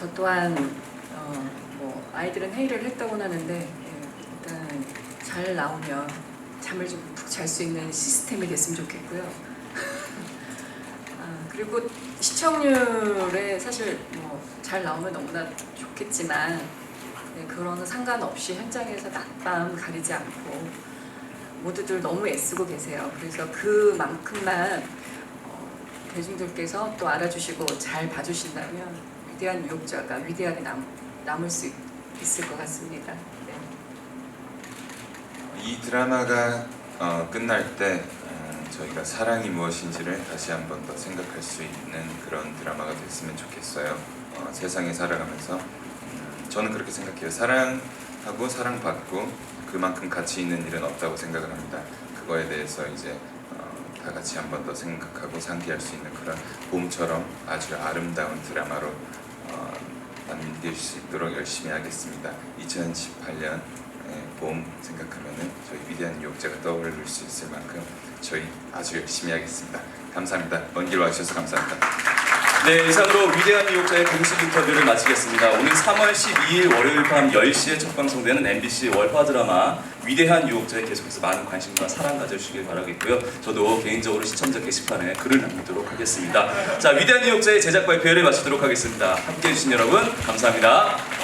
저 또한 어, 뭐 아이들은 회의를 했다고는 하는데 예, 일단 잘 나오면 잠을 좀 푹 잘 수 있는 시스템이 됐으면 좋겠고요. 아, 그리고 시청률에 사실 뭐 잘 나오면 너무나 좋겠지만 네, 그거는 상관없이 현장에서 낮밤 가리지 않고 모두들 너무 애쓰고 계세요. 그래서 그만큼만 어, 대중들께서 또 알아주시고 잘 봐주신다면 위대한 유혹자가 위대하게 남, 남을 수 있- 있을 것 같습니다. 네. 이 드라마가 어, 끝날 때 어, 저희가 사랑이 무엇인지를 다시 한 번 더 생각할 수 있는 그런 드라마가 됐으면 좋겠어요. 어, 세상에 살아가면서 음, 저는 그렇게 생각해요. 사랑하고 사랑받고 그만큼 가치 있는 일은 없다고 생각을 합니다. 그거에 대해서 이제 어, 다 같이 한 번 더 생각하고 상기할 수 있는 그런 봄처럼 아주 아름다운 드라마로 어, 만들 수 있도록 열심히 하겠습니다. 2018년 네, 봄 생각하면은 저희 위대한 유혹자가 떠오를 수 있을 만큼 저희 아주 열심히 하겠습니다. 감사합니다. 먼 길 와주셔서 감사합니다. 네, 이상으로 위대한 유혹자의 공식 인터뷰를 마치겠습니다. 오늘 3월 12일 월요일 밤 10시에 첫 방송되는 MBC 월화 드라마 위대한 유혹자에 계속해서 많은 관심과 사랑 가져주시길 바라겠고요. 저도 개인적으로 시청자 게시판에 글을 남기도록 하겠습니다. 자, 위대한 유혹자의 제작 발표를 마치도록 하겠습니다. 함께해 주신 여러분 감사합니다.